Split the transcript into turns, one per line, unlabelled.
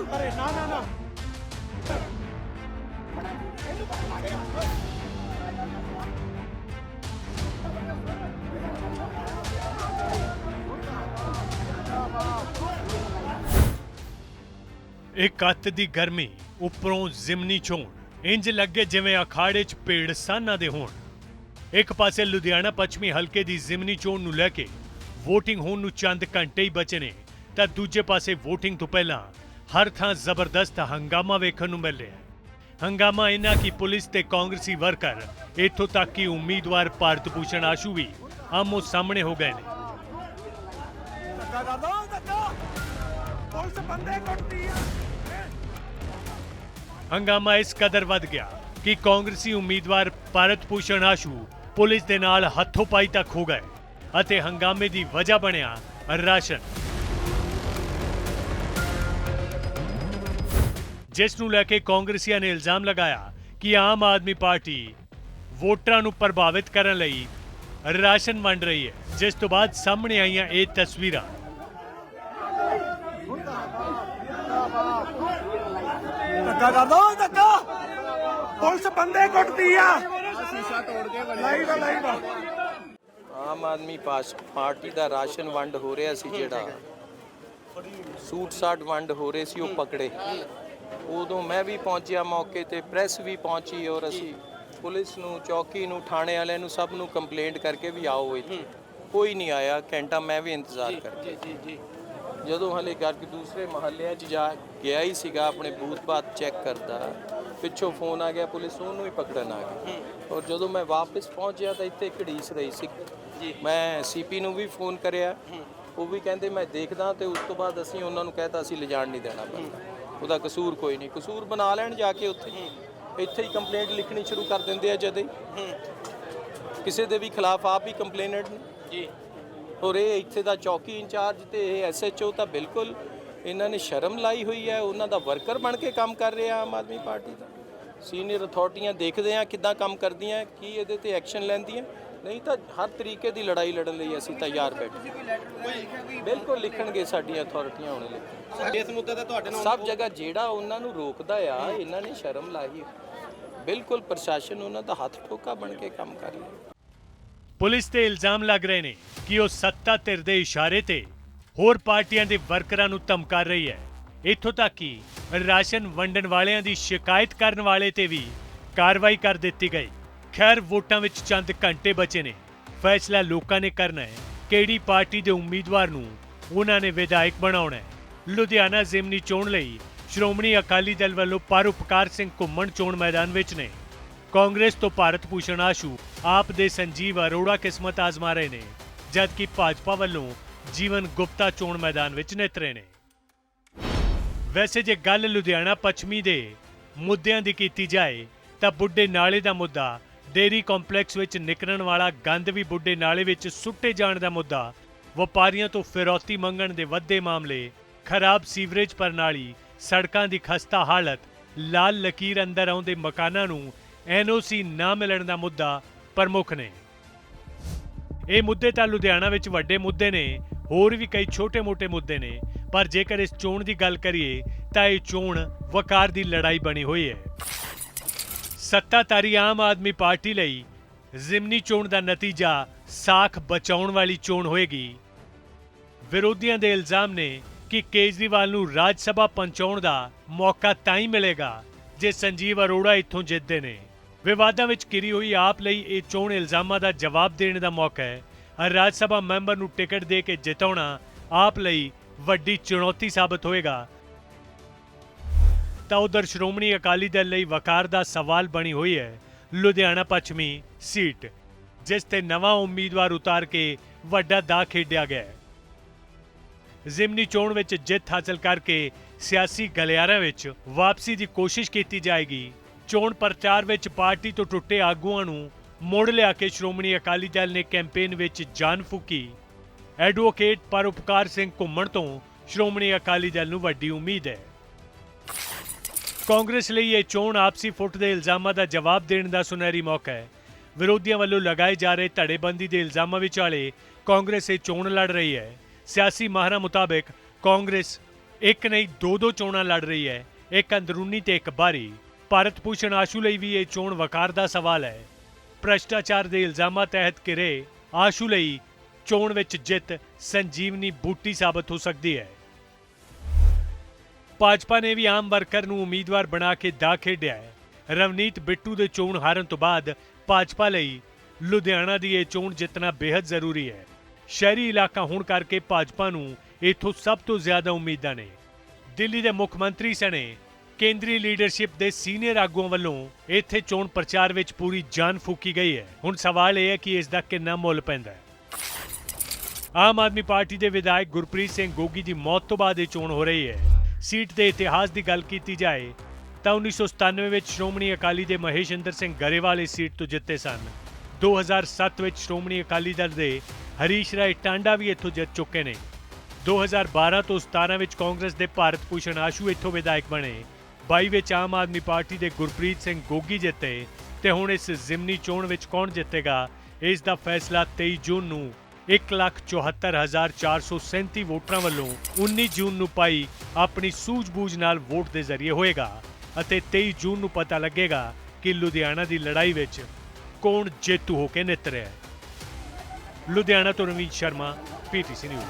ਅਰੇ ਨਾ ਨਾ ਨਾ।
ਇੱਕ ਅੱਤ ਦੀ ਗਰਮੀ ਉੱਪਰੋਂ ਜ਼ਿਮਨੀ ਚੋਣ। ਇੰਜ ਲੱਗੇ ਜਿਵੇਂ ਅਖਾੜੇ 'ਚ ਪੇੜ ਸਾਨਾਂ ਦੇ ਹੋਣ। ਇੱਕ ਪਾਸੇ ਲੁਧਿਆਣਾ ਪੱਛਮੀ ਹਲਕੇ ਦੀ ਜ਼ਿਮਨੀ ਚੋਣ ਨੂੰ ਲੈ ਕੇ VOTING ਹੋਣ ਨੂੰ ਚੰਦ ਘੰਟੇ ਹੀ ਬਚੇ ਨੇ, ਤਾਂ ਦੂਜੇ ਪਾਸੇ VOTING ਤੋਂ ਪਹਿਲਾਂ ਹਰ ਥਾਂ ਜ਼ਬਰਦਸਤ ਹੰਗਾਮਾ ਵੇਖਣ ਨੂੰ ਮਿਲ ਰਿਹਾ ਹੈ। ਹੰਗਾਮਾ ਇਹਨਾਂ ਕਿ ਪੁਲਿਸ ਤੇ ਕਾਂਗਰਸੀ ਵਰਕਰ ਇੱਥੋਂ ਤੱਕ ਕਿ ਉਮੀਦਵਾਰ ਭਾਰਤ ਭੂਸ਼ਣ ਆਸ਼ੂ ਵੀ ਆਮੋ ਸਾਹਮਣੇ ਹੋ ਗਏ ਨੇ। ਹੰਗਾਮਾ ਇਸ ਕਦਰ ਵੱਧ ਗਿਆ ਕਿ ਕਾਂਗਰਸੀ ਉਮੀਦਵਾਰ ਭਾਰਤ ਭੂਸ਼ਣ ਆਸ਼ੂ ਪੁਲਿਸ ਦੇ ਨਾਲ ਹੱਥੋਂ ਪਾਈ ਤੱਕ ਹੋ ਗਏ ਅਤੇ ਹੰਗਾਮੇ ਦੀ ਵਜ੍ਹਾ ਬਣਿਆ ਰਾਸ਼ਨ। ਜਿਸ ਨੂੰ ਲੈ ਕੇ ਕਾਂਗਰਸੀਆਂ ਨੇ ਇਲਜ਼ਾਮ ਲਗਾਇਆ ਕਿ ਆਮ ਆਦਮੀ ਪਾਰਟੀ ਵੋਟਰਾਂ ਨੂੰ ਪ੍ਰਭਾਵਿਤ ਕਰਨ ਲਈ ਰਾਸ਼ਨ ਵੰਡ ਰਹੀ ਹੈ। ਜਿਸ ਤੋਂ ਬਾਅਦ ਸਾਹਮਣੇ ਆਈਆਂ ਇਹ ਤਸਵੀਰਾਂ।
ਧੱਕਾ ਕਰ ਦੋ ਧੱਕਾ! ਪੁਲਿਸ ਬੰਦੇ ਕੁੱਟਦੀ ਆ। ਸ਼ੀਸ਼ਾ ਤੋੜ ਕੇ ਲਾਈਵ ਲਾਈਵ।
ਆਮ ਆਦਮੀ ਪਾਰਟੀ ਦਾ ਰਾਸ਼ਨ ਵੰਡ ਹੋ ਰਿਹਾ ਸੀ ਜਿਹੜਾ। ਸੂਟ ਸਾਟ ਵੰਡ ਹੋ ਰਹੇ ਸੀ ਉਹ ਪਕੜੇ। ਉਦੋਂ ਮੈਂ ਵੀ ਪਹੁੰਚਿਆ ਮੌਕੇ ਤੇ ਪ੍ਰੈਸ ਵੀ ਪਹੁੰਚੀ ਔਰ ਅਸੀਂ ਪੁਲਿਸ ਨੂੰ ਚੌਕੀ ਨੂੰ ਥਾਣੇ ਵਾਲਿਆਂ ਨੂੰ ਸਭ ਨੂੰ ਕੰਪਲੇਂਟ ਕਰਕੇ ਵੀ ਆਓ ਇੱਥੇ। ਕੋਈ ਨਹੀਂ ਆਇਆ ਘੰਟਾ ਮੈਂ ਵੀ ਇੰਤਜ਼ਾਰ ਕਰਕੇ
ਜੀ ਜੀ
ਜਦੋਂ ਹਲੇ ਕਰਕੇ ਦੂਸਰੇ ਮਹੱਲਿਆਂ 'ਚ ਜਾ ਗਿਆ ਹੀ ਸੀਗਾ ਆਪਣੇ ਬੂਥ ਬਾਤ ਚੈੱਕ ਕਰਦਾ ਪਿੱਛੋਂ ਫੋਨ ਆ ਗਿਆ ਪੁਲਿਸ ਉਹਨੂੰ ਹੀ ਪਕੜਨ ਆ ਗਈ। ਔਰ ਜਦੋਂ ਮੈਂ ਵਾਪਸ ਪਹੁੰਚਿਆ ਤਾਂ ਇੱਥੇ ਘੜੀਸ ਰਹੀ ਸੀ। ਮੈਂ ਸੀਪੀ ਨੂੰ ਵੀ ਫੋਨ ਕਰਿਆ। ਉਹ ਵੀ ਕਹਿੰਦੇ ਮੈਂ ਦੇਖਦਾ ਤੇ ਉਸ ਤੋਂ ਬਾਅਦ ਅਸੀਂ ਉਹਨਾਂ ਨੂੰ ਕਹਿਤਾ ਅਸੀਂ ਲਿਜਾਣ ਨਹੀਂ ਦੇਣਾ ਬੰਦਾ ਉਹਦਾ ਕਸੂਰ ਕੋਈ ਨਹੀਂ। ਕਸੂਰ ਬਣਾ ਲੈਣ ਜਾ ਕੇ ਉੱਥੇ। ਇੱਥੇ ਹੀ ਕੰਪਲੇਂਟ ਲਿਖਣੀ ਸ਼ੁਰੂ ਕਰ ਦਿੰਦੇ ਆ ਜਦੇ। ਕਿਸੇ ਦੇ ਵੀ ਖਿਲਾਫ ਆਪ ਹੀ ਕੰਪਲੇਨੈਂਟ ਨੇ।
ਜੀ।
ਔਰ ਇਹ ਇੱਥੇ ਦਾ ਚੌਕੀ ਇੰਚਾਰਜ ਤੇ ਇਹ ਐਸਐਚਓ ਤਾਂ ਬਿਲਕੁਲ ਇਹਨਾਂ ਨੇ ਸ਼ਰਮ ਲਾਈ ਹੋਈ ਹੈ। ਉਹਨਾਂ ਦਾ ਵਰਕਰ ਬਣ ਕੇ ਕੰਮ ਕਰ ਰਿਹਾ ਆਮ ਆਦਮੀ ਪਾਰਟੀ ਦਾ। ਸੀਨੀਅਰ ਅਥਾਰਟੀਆਂ ਦੇਖਦੇ ਆ ਕਿੱਦਾਂ ਕੰਮ ਕਰਦੀਆਂ ਕੀ ਇਹਦੇ ਤੇ ਐਕਸ਼ਨ ਲੈਂਦੀਆਂ। ਨਹੀਂ ਤਾਂ ਹਰ ਤਰੀਕੇ ਦੀ ਲੜਾਈ ਲੜਨ ਲਈ ਅਸੀਂ ਤਿਆਰ ਬੈਠੇ। ਬਿਲਕੁਲ ਲਿਖਣਗੇ ਸਾਡੀਆਂ ਅਥਾਰਟੀਆਂ ਹੁਣੇ ਲਿਖ
ਇਸ ਮੁੱਦੇ ਤੇ ਤੁਹਾਡੇ ਨਾਲ
ਸਭ ਜਗ੍ਹਾ ਜਿਹੜਾ ਉਹਨਾਂ ਨੂੰ ਰੋਕਦਾ ਆ ਇਹਨਾਂ ਨੇ ਸ਼ਰਮ ਲਾਈ। ਬਿਲਕੁਲ ਪ੍ਰਸ਼ਾਸਨ ਉਹਨਾਂ ਦਾ ਹੱਥ ਠੋਕਾ ਬਣ ਕੇ ਕੰਮ ਕਰ ਰਿਹਾ।
ਪੁਲਿਸ ਤੇ ਇਲਜ਼ਾਮ ਲੱਗ ਰਹੇ ਨੇ ਕਿ ਉਹ ਸੱਤਾ ਧਿਰ ਦੇ ਇਸ਼ਾਰੇ ਤੇ ਹੋਰ ਪਾਰਟੀਆਂ ਦੇ ਵਰਕਰਾਂ ਨੂੰ ਧਮਕਾ ਰਹੀ ਹੈ। ਇੱਥੋਂ ਤੱਕ ਕਿ ਰਾਸ਼ਨ ਵੰਡਣ ਵਾਲਿਆਂ ਦੀ ਸ਼ਿਕਾਇਤ ਕਰਨ ਵਾਲੇ ਤੇ ਵੀ ਕਾਰਵਾਈ ਕਰ ਦਿੱਤੀ ਗਈ। ਖੈਰ ਵੋਟਾਂ ਵਿੱਚ ਚੰਦ ਘੰਟੇ ਬਚੇ ਨੇ। ਫੈਸਲਾ ਲੋਕਾਂ ਨੇ ਕਰਨਾ ਹੈ। ਕਿਹੜੀ ਪਾਰਟੀ ਦੇ ਉਮੀਦਵਾਰ ਨੂੰ ਉਹਨਾਂ ਨੇ ਵਿਧਾਇਕ ਬਣਾਉਣਾ ਹੈ? ਲੁਧਿਆਣਾ ਜ਼ਿਮਨੀ ਚੋਣ ਲਈ ਸ਼੍ਰੋਮਣੀ ਅਕਾਲੀ ਦਲ ਵੱਲੋਂ ਪਰਉਪਕਾਰ ਸਿੰਘ ਘੁੰਮਣ ਚੋਣ ਮੈਦਾਨ ਵਿੱਚ ਨੇ। ਕਾਂਗਰਸ ਤੋਂ ਭਾਰਤ ਭੂਸ਼ਣ ਆਸ਼ੂ ਆਪ ਦੇ ਸੰਜੀਵ ਅਰੋੜਾ ਕਿਸਮਤ ਆਜ਼ਮਾ ਰਹੇ ਨੇ, ਜਦਕਿ ਭਾਜਪਾ ਵੱਲੋਂ ਜੀਵਨ ਗੁਪਤਾ ਚੋਣ ਮੈਦਾਨ ਵਿੱਚ ਨਿਤਰੇ ਨੇ। ਵੈਸੇ ਜੇ ਗੱਲ ਲੁਧਿਆਣਾ ਪੱਛਮੀ ਦੇ ਮੁੱਦਿਆਂ ਦੀ ਕੀਤੀ ਜਾਏ, ਤਾਂ ਬੁੱਢੇ ਨਾਲੇ ਦਾ ਮੁੱਦਾ ਡੇਰੀ ਕੰਪਲੈਕਸ ਵਿੱਚ ਨਿਕਲਣ ਵਾਲਾ ਗੰਦ ਵੀ ਬੁੱਢੇ ਨਾਲੇ ਵਿੱਚ ਸੁੱਟੇ ਜਾਣ ਦਾ ਮੁੱਦਾ। ਵਪਾਰੀਆਂ ਤੋਂ ਫਿਰੌਤੀ ਮੰਗਣ ਦੇ ਵੱਧੇ ਮਾਮਲੇ, ਖਰਾਬ ਸੀਵਰੇਜ ਪ੍ਰਣਾਲੀ, ਸੜਕਾਂ ਦੀ ਖਸਤਾ ਹਾਲਤ, ਲਾਲ ਲਕੀਰ ਅੰਦਰ ਆਉਂਦੇ ਮਕਾਨਾਂ ਨੂੰ ਐਨਓਸੀ ਨਾ ਮਿਲਣ ਦਾ ਮੁੱਦਾ ਪ੍ਰਮੁੱਖ ਨੇ। ਇਹ ਮੁੱਦੇ ਤਾਂ ਲੁਧਿਆਣਾ ਵਿੱਚ ਵੱਡੇ ਮੁੱਦੇ ਨੇ, ਹੋਰ ਵੀ ਕਈ ਛੋਟੇ-ਮੋਟੇ ਮੁੱਦੇ ਨੇ, ਪਰ ਜੇਕਰ ਇਸ ਚੋਣ ਦੀ ਗੱਲ ਕਰੀਏ ਤਾਂ ਇਹ ਚੋਣ ਵਕਾਰ ਦੀ ਲੜਾਈ ਬਣੀ ਹੋਈ ਹੈ। ਸੱਤਾਧਾਰੀ ਆਮ ਆਦਮੀ ਪਾਰਟੀ ਲਈ ਜ਼ਿਮਨੀ ਚੋਣ ਦਾ ਨਤੀਜਾ ਸਾਖ ਬਚਾਉਣ ਵਾਲੀ ਚੋਣ ਹੋਏਗੀ। ਵਿਰੋਧੀਆਂ ਦੇ ਇਲਜ਼ਾਮ ਨੇ ਕਿ ਕੇਜਰੀਵਾਲ ਨੂੰ ਰਾਜ ਸਭਾ ਪਹੁੰਚਾਉਣ ਦਾ ਮੌਕਾ ਤਾਂ ਹੀ ਮਿਲੇਗਾ ਜੇ ਸੰਜੀਵ ਅਰੋੜਾ ਇੱਥੋਂ ਜਿੱਤਦੇ ਨੇ। ਵਿਵਾਦਾਂ ਵਿੱਚ ਘਿਰੀ ਹੋਈ ਆਪ ਲਈ ਇਹ ਚੋਣ ਇਲਜ਼ਾਮਾਂ ਦਾ ਜਵਾਬ ਦੇਣ ਦਾ ਮੌਕਾ ਹੈ। ਰਾਜ ਸਭਾ ਮੈਂਬਰ ਨੂੰ ਟਿਕਟ ਦੇ ਕੇ ਜਿਤਾਉਣਾ ਆਪ ਲਈ ਵੱਡੀ ਚੁਣੌਤੀ ਸਾਬਤ ਹੋਏਗਾ। ਤਾਂ ਉਧਰ ਸ਼੍ਰੋਮਣੀ ਅਕਾਲੀ ਦਲ ਲਈ ਵਕਾਰ ਦਾ ਸਵਾਲ ਬਣੀ ਹੋਈ ਹੈ। ਲੁਧਿਆਣਾ ਪੱਛਮੀ ਸੀਟ, ਜਿਸ ਤੇ ਨਵਾਂ ਉਮੀਦਵਾਰ ਉਤਾਰ ਕੇ ਵੱਡਾ ਦਾ ਖੇਡਿਆ ਗਿਆ ਹੈ। ਜ਼ਿਮਨੀ ਚੋਣ ਵਿੱਚ ਜਿੱਤ ਹਾਸਲ ਕਰਕੇ ਸਿਆਸੀ ਗਲਿਆਰਿਆਂ ਵਿੱਚ ਵਾਪਸੀ ਦੀ ਕੋਸ਼ਿਸ਼ ਕੀਤੀ ਜਾਏਗੀ। ਚੋਣ ਪ੍ਰਚਾਰ ਵਿੱਚ ਪਾਰਟੀ ਤੋਂ ਟੁੱਟੇ ਆਗੂਆਂ ਨੂੰ ਮੋੜ ਲਿਆ ਕੇ ਸ਼੍ਰੋਮਣੀ ਅਕਾਲੀ ਦਲ ਨੇ ਕੈਂਪੇਨ ਵਿੱਚ ਜਾਨ ਫੂਕੀ। ਐਡਵੋਕੇਟ ਪਰਉਪਕਾਰ ਸਿੰਘ ਘੁੰਮਣ ਤੋਂ ਸ਼੍ਰੋਮਣੀ ਅਕਾਲੀ ਦਲ ਨੂੰ ਵੱਡੀ ਉਮੀਦ ਹੈ। ਕਾਂਗਰਸ ਲਈ ਇਹ ਚੋਣ ਆਪਸੀ ਫੁੱਟ ਦੇ ਇਲਜ਼ਾਮਾਂ ਦਾ ਜਵਾਬ ਦੇਣ ਦਾ ਸੁਨਹਿਰੀ ਮੌਕਾ ਹੈ। ਵਿਰੋਧੀਆਂ ਵੱਲੋਂ ਲਗਾਏ ਜਾ ਰਹੇ ਧੜੇਬੰਦੀ ਦੇ ਇਲਜ਼ਾਮਾਂ ਵਿਚਾਲੇ ਕਾਂਗਰਸ ਇਹ ਚੋਣ ਲੜ ਰਹੀ ਹੈ। ਸਿਆਸੀ ਮਾਹਰਾਂ ਮੁਤਾਬਕ ਕਾਂਗਰਸ ਇੱਕ ਨਹੀਂ ਦੋ ਦੋ ਚੋਣਾਂ ਲੜ ਰਹੀ ਹੈ। ਇੱਕ ਅੰਦਰੂਨੀ ਤੇ ਇੱਕ ਬਾਹਰੀ। ਭਾਰਤ ਭੂਸ਼ਣ ਆਸ਼ੂ ਲਈ ਵੀ ਇਹ ਚੋਣ ਵਕਾਰ ਦਾ ਸਵਾਲ ਹੈ। ਭ੍ਰਸ਼ਟਾਚਾਰ ਦੇ ਇਲਜ਼ਾਮਾਂ ਤਹਿਤ ਘਿਰੇ ਆਸ਼ੂ ਲਈ ਚੋਣ ਵਿੱਚ ਜਿੱਤ ਸੰਜੀਵਨੀ ਬੂਟੀ ਸਾਬਤ ਹੋ ਸਕਦੀ ਹੈ। ਭਾਜਪਾ ਨੇ ਵੀ ਆਮ ਵਰਕਰ ਨੂੰ ਉਮੀਦਵਾਰ ਬਣਾ ਕੇ ਦਾ ਖੇਡਿਆ ਹੈ। ਰਵਨੀਤ ਬਿੱਟੂ ਦੇ ਚੋਣ ਹਾਰਨ ਤੋਂ ਬਾਅਦ ਭਾਜਪਾ ਲਈ ਲੁਧਿਆਣਾ ਦੀ ਇਹ ਚੋਣ ਜਿੱਤਣਾ ਬੇहद ਜ਼ਰੂਰੀ ਹੈ। ਸ਼ਹਿਰੀ ਇਲਾਕਾ ਹੋਣ ਕਰਕੇ ਭਾਜਪਾ ਨੂੰ ਇੱਥੋਂ ਸਭ ਤੋਂ ਜ਼ਿਆਦਾ ਉਮੀਦਾਂ ਨੇ। ਦਿੱਲੀ ਦੇ ਮੁੱਖ ਮੰਤਰੀ ਸਣੇ ਕੇਂਦਰੀ ਲੀਡਰਸ਼ਿਪ ਦੇ ਸੀਨੀਅਰ ਆਗੂਆਂ ਵੱਲੋਂ ਇੱਥੇ ਚੋਣ ਪ੍ਰਚਾਰ ਵਿੱਚ ਪੂਰੀ ਜਾਨ ਫੂਕੀ ਗਈ ਹੈ। ਹੁਣ ਸਵਾਲ ਇਹ ਹੈ ਕਿ ਇਸ ਦਾ ਕਿੰਨਾ ਮੁੱਲ ਪੈਂਦਾ ਹੈ। ਆਮ ਆਦਮੀ ਪਾਰਟੀ ਦੇ ਵਿਧਾਇਕ ਗੁਰਪ੍ਰੀਤ ਸਿੰਘ ਗੋਗੀ ਦੀ ਮੌਤ ਤੋਂ ਬਾਅਦ ਇਹ ਚੋਣ ਹੋ ਰਹੀ ਹੈ। ਸੀਟ ਦੇ ਇਤਿਹਾਸ ਦੀ ਗੱਲ ਕੀਤੀ ਜਾਏ, ਤਾਂ 1997 ਵਿੱਚ ਸ਼੍ਰੋਮਣੀ ਅਕਾਲੀ ਦੇ ਮਹੇਸ਼ਿੰਦਰ ਸਿੰਘ ਗਰੇਵਾਲ ਇਸ ਸੀਟ ਤੋਂ ਜਿੱਤੇ ਸਨ। 2007 ਵਿੱਚ ਸ਼੍ਰੋਮਣੀ ਅਕਾਲੀ ਦਲ ਦੇ ਹਰੀਸ਼ ਰਾਏ ਟਾਂਡਾ ਵੀ ਇੱਥੋਂ ਜਿੱਤ ਚੁੱਕੇ ਨੇ। 2012 ਤੋਂ 17 ਵਿੱਚ ਕਾਂਗਰਸ ਦੇ ਭਾਰਤ ਭੂਸ਼ਣ ਆਸ਼ੂ ਇੱਥੋਂ ਵਿਧਾਇਕ ਬਣੇ। 22 ਵਿੱਚ ਆਮ ਆਦਮੀ ਪਾਰਟੀ ਦੇ ਗੁਰਪ੍ਰੀਤ ਸਿੰਘ ਗੋਗੀ ਜਿੱਤੇ ਤੇ ਹੁਣ ਇਸ ਜ਼ਿਮਨੀ ਚੋਣ ਵਿੱਚ ਕੌਣ ਜਿੱਤੇਗਾ, ਇਸ ਦਾ ਫੈਸਲਾ 23 ਜੂਨ ਨੂੰ 174437 ਵੋਟਰਾਂ ਵੱਲੋਂ 19 ਜੂਨ ਨੂੰ ਪਾਈ ਆਪਣੀ ਸੂਝ-ਬੂਝ ਨਾਲ ਵੋਟ ਦੇ ਜ਼ਰੀਏ ਹੋਏਗਾ ਅਤੇ 23 ਜੂਨ ਨੂੰ ਪਤਾ ਲੱਗੇਗਾ ਕਿ ਲੁਧਿਆਣਾ ਦੀ ਲੜਾਈ ਵਿੱਚ ਕੌਣ ਜੇਤੂ ਹੋ ਕੇ ਨਿਤਰਿਆ ਹੈ। ਲੁਧਿਆਣਾ ਤੋਂ ਰਵੀਨ ਸ਼ਰਮਾ ਪੀਟੀਸੀ ਨਿਊਜ਼।